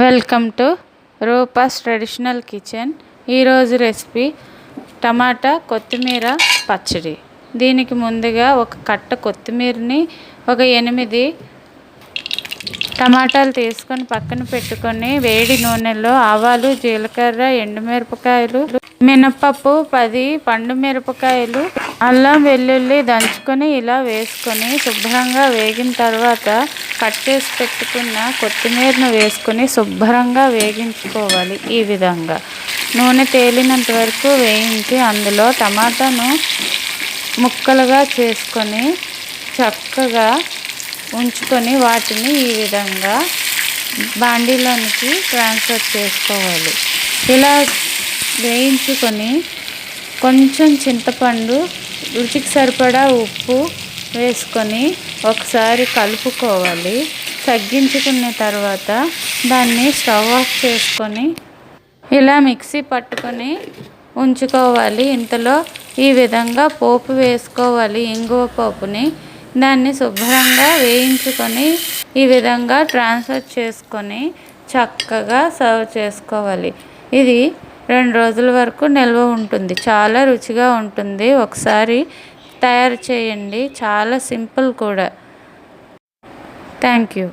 Welcome to Rupa's traditional kitchen. ఈరోజు recipe టమాటా కొత్తిమీర పచ్చడి. దీనికి ముందుగా ఒక కట్ట కొత్తిమీరని ఒక ఎనిమిది టమాటాలు తీసుకొని పక్కన పెట్టుకొని వేడి నూనెలో ఆవాలు జీలకర్ర ఎండుమిరపకాయలు మినపప్పు పది పండు మిరపకాయలు అల్లం వెల్లుల్లి దంచుకొని ఇలా వేసుకొని శుభ్రంగా వేగిన తర్వాత కట్ చేసి పెట్టుకున్న కొత్తిమీరను వేసుకొని శుభ్రంగా వేగించుకోవాలి ఈ విధంగా. నూనె తేలినంత వరకు వేయించి అందులో టమాటాను ముక్కలుగా చేసుకొని చక్కగా ఉంచుకొని వాటిని ఈ విధంగా బాండీలోనికి ట్రాన్స్ఫర్ చేసుకోవాలి. ఇలా వేయించుకొని కొంచెం చింతపండు రుచికి సరిపడా ఉప్పు వేసుకొని ఒకసారి కలుపుకోవాలి. తగ్గించుకున్న తర్వాత దాన్ని స్టవ్ ఆఫ్ చేసుకొని ఇలా మిక్సీ పట్టుకొని ఉంచుకోవాలి. ఇంతలో ఈ విధంగా పోపు వేసుకోవాలి. ఇంగువ పోపుని దాన్ని శుభ్రంగా వేయించుకొని ఈ విధంగా ట్రాన్స్ఫర్ చేసుకొని చక్కగా సర్వ్ చేసుకోవాలి. ఇది రెండు రోజుల వరకు నిల్వ ఉంటుంది. చాలా రుచిగా ఉంటుంది. ఒకసారి తయారు చేయండి. చాలా సింపుల్ కూడా. Thank you.